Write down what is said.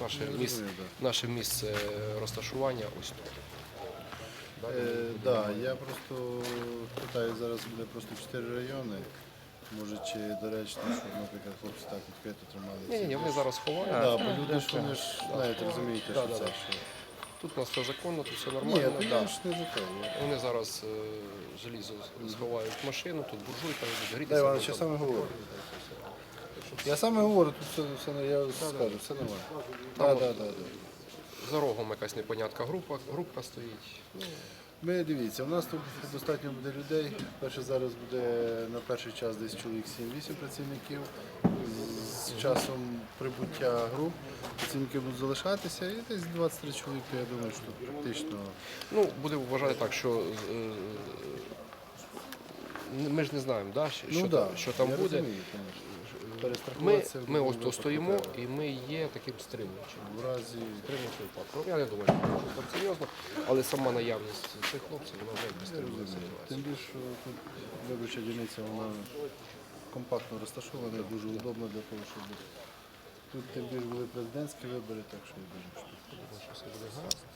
Наше, місце, наше місце розташування ось тут. Далі Е, да, я просто питаю, зараз буде просто чотири райони. Може, чи доречно, щоб, наприклад, хлопці так відкрито трималися. Ні, ні, ні, вони зараз ховають. Да, бо люди ж вони ж знаєте, розумієте, Да, що да, це. да. Що... Тут у нас все законно, тут все Ні, нормально. то да. ж не за те. Вони зараз е, желізо сховають в машину, тут буржуйка, будуть Дай грітися. Іванович, я саме говорю. Я саме говорю, тут все, все я скажу, все нормально. Так, так, так. За рогом якась непонятка група, група стоїть. Ну, Ми дивіться, у нас тут достатньо буде людей. Перше зараз буде на перший час десь чоловік 7-8 працівників. З часом прибуття груп працівники будуть залишатися і десь 23 чоловіка, я думаю, що практично. ну, будемо вважати так, що е, е, ми ж не знаємо, да, що, Ну що, да, там, що там я буде. розумію, конечно. Ми, Перестрахуватися в ми ось тут стоїмо і ми є таким стримувачем. В разі Стримуючим фактором. Я не думаю, що там серйозно, але сама наявність цих хлопців вона вже стримує ситуацію. Тим більше, що тут виборча дільниця вона компактно розташована, і дуже удобно для того, щоб тут тим більше були президентські вибори, так що я думаю, що тут